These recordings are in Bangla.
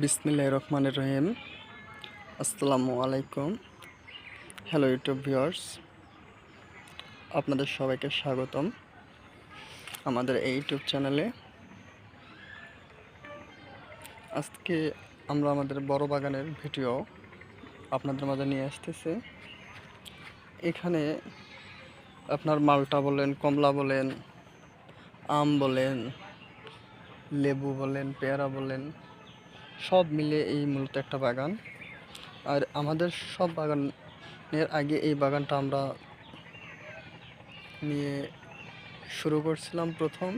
বিসমিল্লাহ রহমানের রহিম। আসসালামু আলাইকুম। হ্যালো ইউটিউব ভিউয়ার্স আপনাদের সবাইকে স্বাগতম আমাদের এই ইউটিউব চ্যানেলে আজকে আমরা আমাদের বড় বাগানের ভিডিও আপনাদের মাঝে নিয়ে আসতেছি। এখানে আপনার মালটা বলেন, কমলা বলেন, আম বলেন, লেবু বলেন, পেয়ারা বলেন সব মিলে এই মূলত একটা বাগান। আর আমাদের সব বাগানের আগে এই বাগানটা আমরা নিয়ে শুরু করছিলাম প্রথম।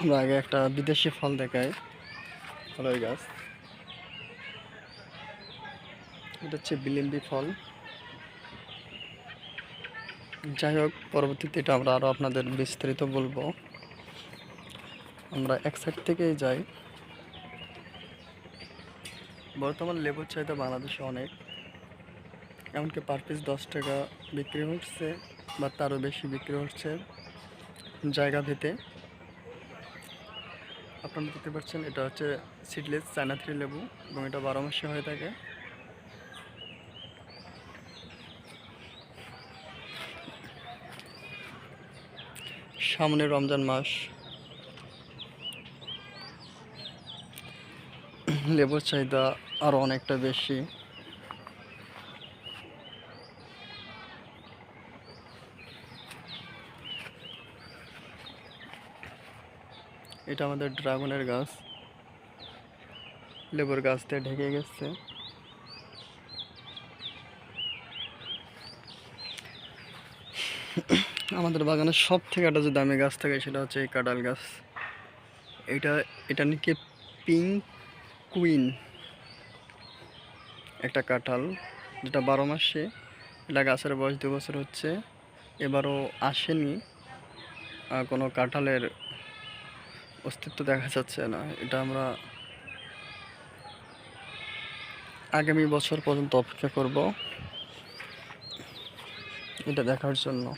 আমরা আগে একটা বিদেশি ফল দেখাই। ফলের গাছ। এটা হচ্ছে বিলিম্বি ফল। যাই হোক, পরবর্তীতে এটা আমরা আরও আপনাদের বিস্তারিত বলব। আমরা এক সাইড থেকেই যাই। বর্তমান লেবুর চাহিদা বাংলাদেশে অনেক। এমনকি পার পিস দশ টাকা বিক্রি হচ্ছে বা তারও বেশি বিক্রি হচ্ছে জায়গা ভেদে আপনারা দেখতে পাচ্ছেন, এটা হচ্ছে সিডলেস চায়না থ্রি লেবু এবং এটা বারো মাসে হয়ে থাকে। সামনে রমজান মাস। লেবুর চাহিদা আরও অনেকটা বেশি। এটা আমাদের ড্রাগনের গাছ। লেবুর গাছ দিয়ে ঢেকে গেছে। আমাদের বাগানের সব থেকে একটা যে দামি গাছ থাকে সেটা হচ্ছে এই কাঁঠাল গাছ। এটা এটা নাকি পিঙ্ক কুইন একটা কাঁঠাল, যেটা বারো মাসে। এটা গাছের বয়স দু বছর হচ্ছে। এবারও আসেনি। কোনো কাঁঠালের অস্তিত্ব দেখা যাচ্ছে না। এটা আমরা আগামী বছর পর্যন্ত অপেক্ষা করব। এটা দেখার জন্য।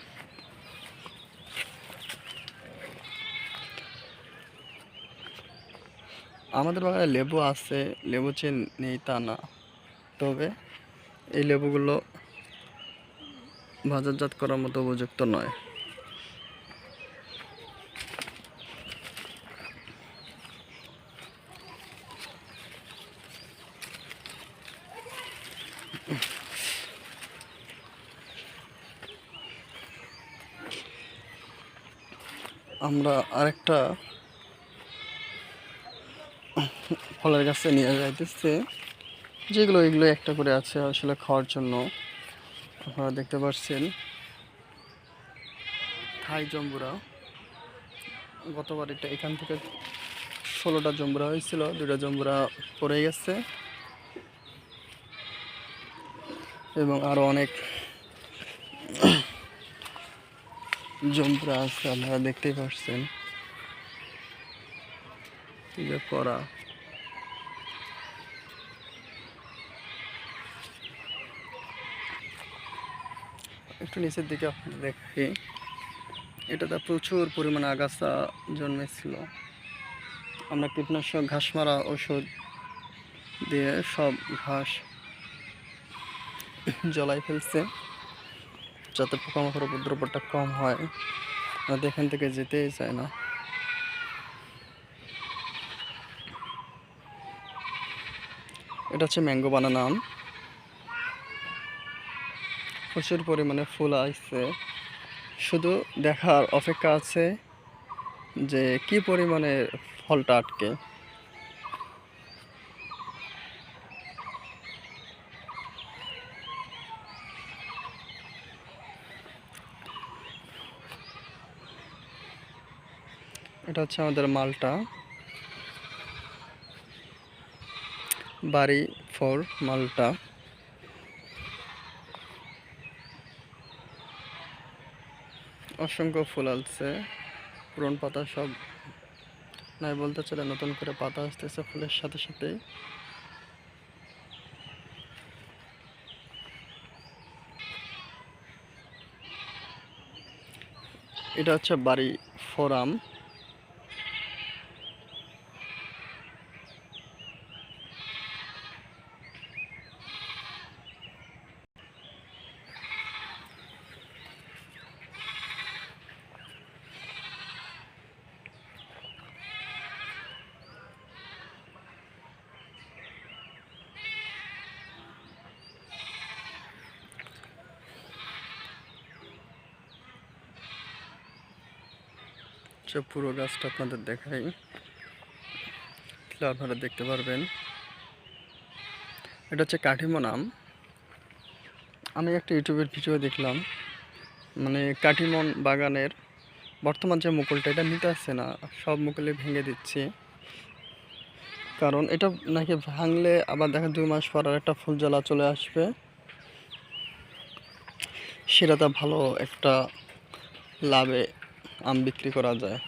আমাদের বাগানে লেবু আছে, লেবু যে নেই তা না। তবে এই লেবুগুলো বাজারজাত করার মতো উপযুক্ত নয়। আমরা আরেকটা ফলের গাছে নিয়ে যাইতেছে। যেগুলো, এগুলো একটা করে আছে আসলে খাওয়ার জন্য। আপনারা দেখতে পাচ্ছেন থাই জম্বুরা। গতবার এটা এখান থেকে ষোলোটা জম্বুরা হয়েছিল দুটা জম্বুরা পড়ে গেছে। এবং আরও অনেক জম্বুরা আছে, আপনারা দেখতেই পাচ্ছেন যে পড়া একটু নিচের দিকে আপনাদের দেখি। এটাতে প্রচুর পরিমাণে আগাছা জন্মেছিল। আমরা কীটনাশক ঘাস মারা ওষুধ দিয়ে সব ঘাস জ্বলাই ফেলছে। যাতে পোকামাকড় উপদ্রবটা কম হয়। আমাদের এখান থেকে যেতেই চায় না। এটা হচ্ছে ম্যাঙ্গো বানানা আম। প্রচুর পরিমাণে ফুল আসছে। শুধু দেখার অপেক্ষা আছে যে কি পরিমাণে ফলটা আটকে। এটা হচ্ছে আমাদের মালটা। বাড়ি ফর মালটা। অসংখ্য ফুল আসছে পুরন পাতা সব নাই বলতে চলে নতুন করে পাতা আসতেছে ফুলের সাথে সাথেই। এটা হচ্ছে বাড়ি ফোরাম। সে পুরো গাছটা আপনাদের দেখাই। আপনারা দেখতে পারবেন। এটা হচ্ছে কাঠিমো নাম। আমি একটা ইউটিউবের ভিডিও দেখলাম। মানে কাঠিমন বাগানের বর্তমান যে মুকুলটা, এটা নিতে আসছে না। সব মুকুলে ভেঙে দিচ্ছে। কারণ এটা নাকি ভাঙলে আবার দেখা দুই মাস পর আর একটা ফুল জ্বালা চলে আসবে। সেটাতে ভালো একটা লাভে আম বিক্রি করা যায়।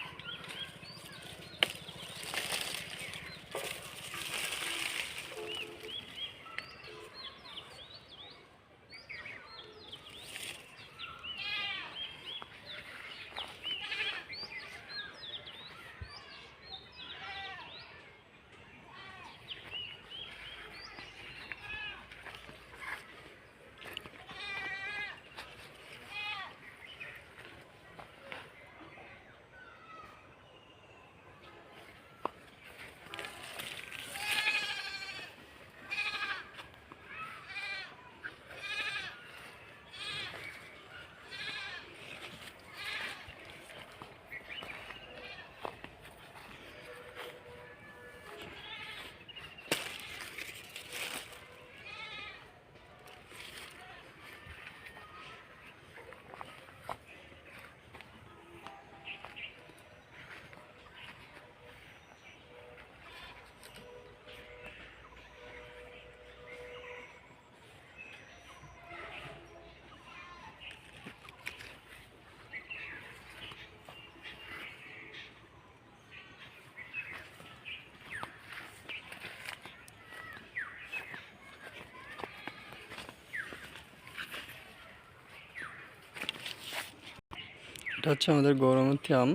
এটা হচ্ছে আমাদের গৌরমতী আম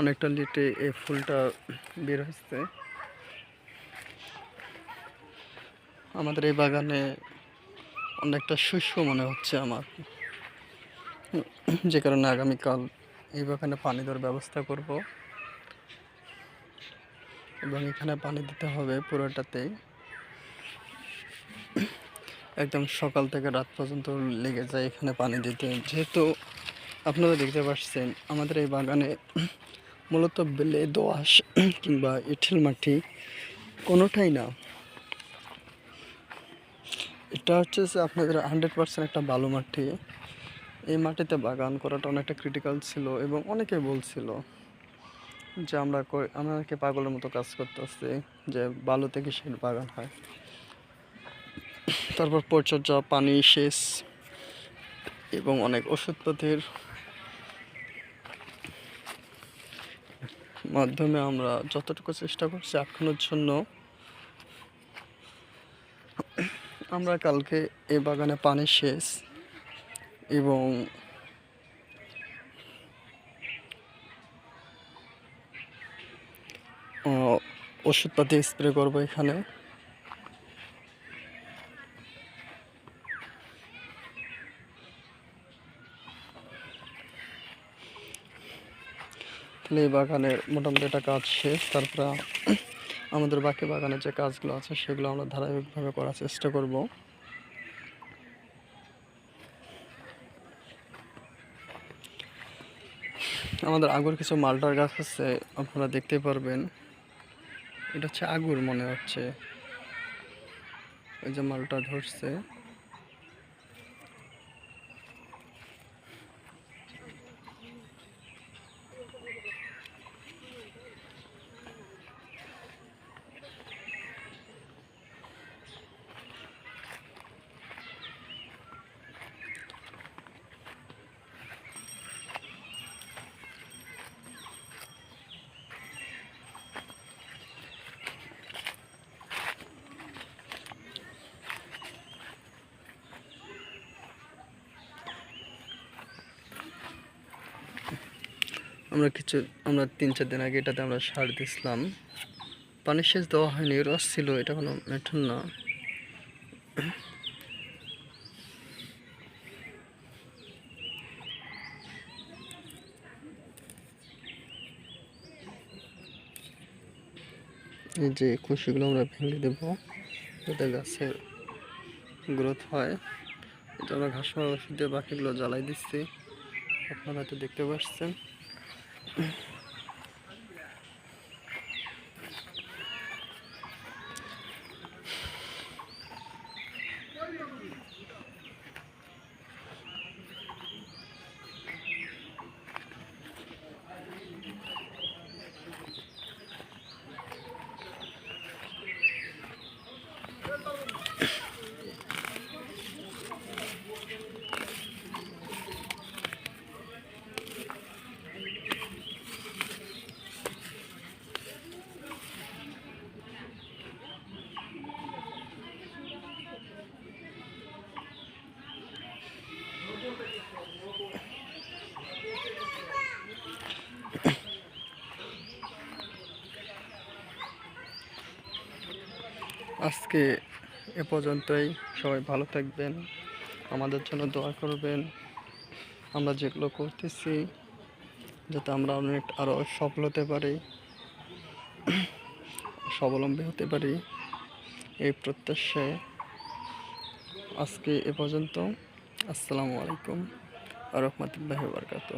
অনেকটা লিটে এই ফুলটা বের হচ্ছে আমাদের এই বাগানে অনেকটা শুষ্ক মনে হচ্ছে আমার। যে কারণে আগামীকাল এই বাগানে পানি দেওয়ার ব্যবস্থা করব। এবং এখানে পানি দিতে হবে পুরোটাতেই। একদম সকাল থেকে রাত পর্যন্ত লেগে যায় এখানে পানি দিতে। যেহেতু আপনারা দেখতে পাচ্ছেন আমাদের এই বাগানে মূলত বেলে, দোআঁশ কিংবা ইটেল মাটি কোনোটাই না। এটা হচ্ছে যে আপনাদের হান্ড্রেড পার্সেন্ট একটা বালু মাটি। এই মাটিতে বাগান করাটা অনেকটা ক্রিটিক্যাল ছিল এবং অনেকে বলছিল যে আমরা আমরা নাকি পাগলের মতো কাজ করতেছি, যে বালু থেকে কিসের বাগান হয়। তারপর পরিচর্যা পানি সেচ এবং অনেক ওষুধপাতির মাধ্যমে আমরা যতটুকু চেষ্টা করছি আটকানোর জন্য, আমরা কালকে এ বাগানে পানি সেচ এবং ওষুধপাতি স্প্রে করব এখানে। তাহলে বাগানের মোটামুটি একটা কাজ শেষ। তারপরে আমাদের বাকি বাগানের যে কাজগুলো আছে, সেগুলো আমরা ধারাবাহিকভাবে করার চেষ্টা করব। আমাদের আগুর কিছু মালটার গাছ আছে, আপনারা দেখতে পারবেন। এটা হচ্ছে আগুর মনে হচ্ছে। এই যে মালটা ধরছে। আমরা কিছু, আমরা তিন, চার দিন আগে এটাতে আমরা সার দিছিলাম। পানি সেচ দেওয়া হয়নি, রস ছিল, এটা কোনো মেঠুন না। এই যে খুশিগুলো আমরা ভেঙে দেবো, যাতে গাছের গ্রোথ হয়। এটা আমরা ঘাস ওষুধ দিয়ে বাকিগুলো জ্বালাই দিচ্ছি। আপনারা তো দেখতে পাচ্ছেন। Mm-hmm. আজকে এ পর্যন্তই। সবাই ভালো থাকবেন, আমাদের জন্য দোয়া করবেন। আমরা যেগুলো করতেছি, যাতে আমরা অনেক আরও সফল হতে পারি, স্বাবলম্বী হতে পারি, এই প্রত্যাশায় আজকে এ পর্যন্ত। আসসালামু আলাইকুম আ রহমতুল্লাহ বারকাত